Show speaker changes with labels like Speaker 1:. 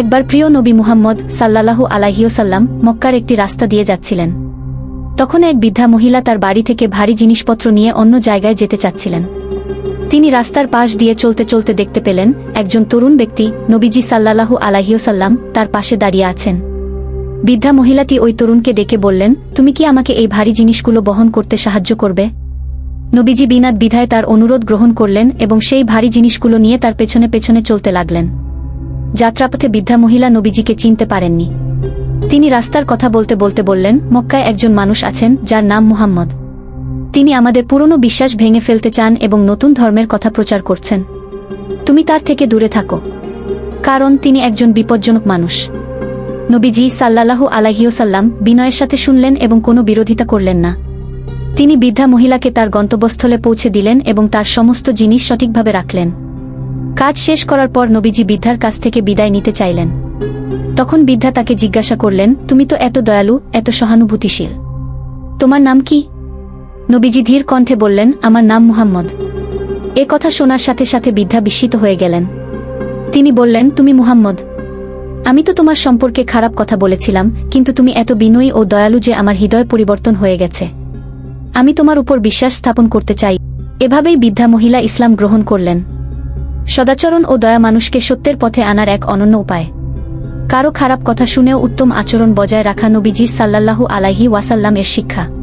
Speaker 1: একবার প্রিয় নবী মুহাম্মদ সাল্লাহু আলাইহিওসাল্লাম মক্কার একটি রাস্তা দিয়ে যাচ্ছিলেন। তখন এক বৃদ্ধা মহিলা তার বাড়ি থেকে ভারী জিনিসপত্র নিয়ে অন্য জায়গায় যেতে চাচ্ছিলেন। তিনি রাস্তার পাশ দিয়ে চলতে চলতে দেখতে পেলেন একজন তরুণ ব্যক্তি নবীজি সাল্লাহু আলাইহিওসাল্লাম তার পাশে দাঁড়িয়ে আছেন। বৃদ্ধা মহিলাটি ওই তরুণকে ডেকে বললেন, তুমি কি আমাকে এই ভারী জিনিসগুলো বহন করতে সাহায্য করবে? নবীজি বিনাদ বিধায় তার অনুরোধ গ্রহণ করলেন এবং সেই ভারী জিনিসগুলো নিয়ে তার পেছনে পেছনে চলতে লাগলেন। যাত্রাপথে বৃদ্ধা মহিলা নবীজিকে চিনতে পারেননি। তিনি রাস্তার কথা বলতে বলতে বললেন, মক্কায় একজন মানুষ আছেন, যার নাম মুহাম্মদ। তিনি আমাদের পুরনো বিশ্বাস ভেঙে ফেলতে চান এবং নতুন ধর্মের কথা প্রচার করছেন। তুমি তার থেকে দূরে থাকো। কারণ তিনি একজন বিপজ্জনক মানুষ। নবীজি সাল্লাল্লাহু আলাইহিওসাল্লাম বিনয়ের সাথে শুনলেন এবং কোনো বিরোধিতা করলেন না। তিনি বৃদ্ধা মহিলাকে তার গন্তব্যস্থলে পৌঁছে দিলেন এবং তার সমস্ত জিনিস সঠিকভাবে রাখলেন। কাজ শেষ করার পর নবীজি বৃদ্ধার কাছ থেকে বিদায় নিতে চাইলেন। তখন বৃদ্ধা তাকে জিজ্ঞাসা করলেন, তুমি তো এত দয়ালু, এত সহানুভূতিশীল। তোমার নাম কি? নবীজি ধীর কণ্ঠে বললেন, আমার নাম মুহাম্মদ। এ কথা শোনার সাথে সাথে বৃদ্ধা বিস্মিত হয়ে গেলেন। তিনি বললেন, তুমি মুহাম্মদ। আমি তো তোমার সম্পর্কে খারাপ কথা বলেছিলাম, কিন্তু তুমি এত বিনয়ী ও দয়ালু যে আমার হৃদয় পরিবর্তন হয়ে গেছে। আমি তোমার উপর বিশ্বাস স্থাপন করতে চাই। এভাবেই বৃদ্ধা মহিলা ইসলাম গ্রহণ করলেন। সদাচরণ ও দয়া মানুষকে সত্যের পথে আনার এক অনন্য উপায়। কারও খারাপ কথা শুনেও উত্তম আচরণ বজায় রাখা নবীজির সাল্লাল্লাহু আলাইহি ওয়াসাল্লামের শিক্ষা।